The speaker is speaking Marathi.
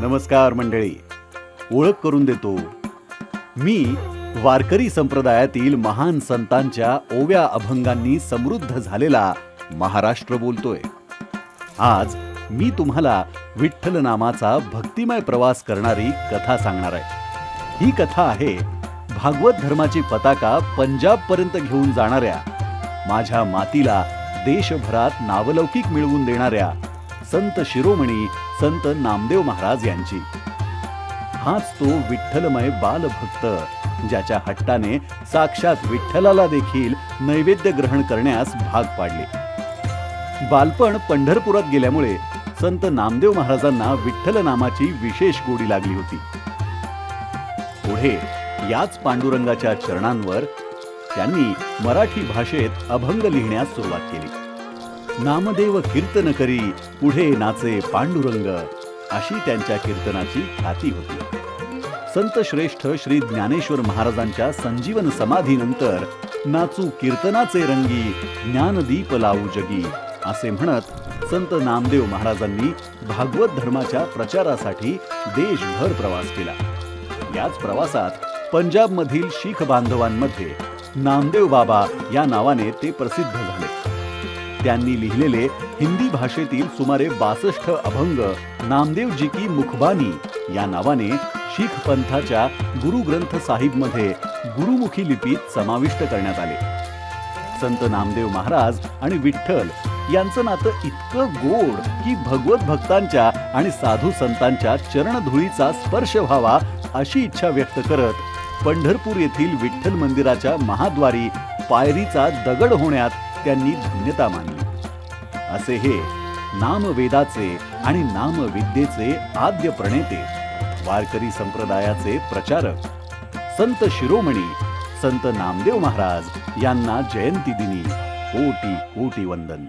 नमस्कार मंडळी. ओळख करून देतो. मी वारकरी संप्रदायातील महान संतांच्या ओव्या अभंगांनी समृद्ध झालेला महाराष्ट्र बोलतोय. आज मी तुम्हाला विठ्ठल नामाचा भक्तिमय प्रवास करणारी कथा सांगणार आहे. ही कथा आहे भागवत धर्माची पताका पंजाब पर्यंत घेऊन जाणाऱ्या माझ्या मातीला देशभरात नावलौकिक मिळवून देणाऱ्या संत शिरोमणी संत नामदेव महाराज यांची. हाच तो विठ्ठलमय बालभक्त ज्याच्या हट्टाने साक्षात विठ्ठलाला देखील नैवेद्य ग्रहण करण्यास भाग पाडले. बालपण पंढरपुरात गेल्यामुळे संत नामदेव महाराजांना विठ्ठल नामाची विशेष गोडी लागली होती. पुढे याच पांडुरंगाच्या चरणांवर त्यांनी मराठी भाषेत अभंग लिहिण्यास सुरुवात केली. नामदेव कीर्तन करी पुढे नाचे पांडुरंग. अशी त्यांच्या कीर्तनाची ख्याती होती. संत श्रेष्ठ श्री ज्ञानेश्वर महाराजांच्या संजीवन समाधीनंतर नाचू कीर्तनाचे रंगी ज्ञानदीप लावू जगी असे म्हणत संत नामदेव महाराजांनी भागवत धर्माच्या प्रचारासाठी देशभर प्रवास केला. याच प्रवासात पंजाबमधील शीख बांधवांमध्ये नामदेव बाबा या नावाने ते प्रसिद्ध झाले. त्यांनी लिहिलेले हिंदी भाषेतील सुमारे बासष्ट अभंग नामदेवजी की मुखबानी या नावाने शीख पंथाच्या गुरु ग्रंथ साहिबमध्ये गुरुमुखी लिपीत समाविष्ट करण्यात आले. संत नामदेव महाराज आणि विठ्ठल यांचं नातं इतकं गोड की भगवत भक्तांच्या आणि साधू संतांच्या चरणधुळीचा स्पर्श व्हावा अशी इच्छा व्यक्त करत पंढरपूर येथील विठ्ठल मंदिराच्या महाद्वारी पायरीचा दगड होण्यात त्यांनी धन्यता मानली असे हे नामवेदाचे आणि नामविद्येचे आद्य प्रणेते वारकरी संप्रदायाचे प्रचारक संत शिरोमणी संत नामदेव महाराज यांना जयंती दिनी कोटी कोटी वंदन.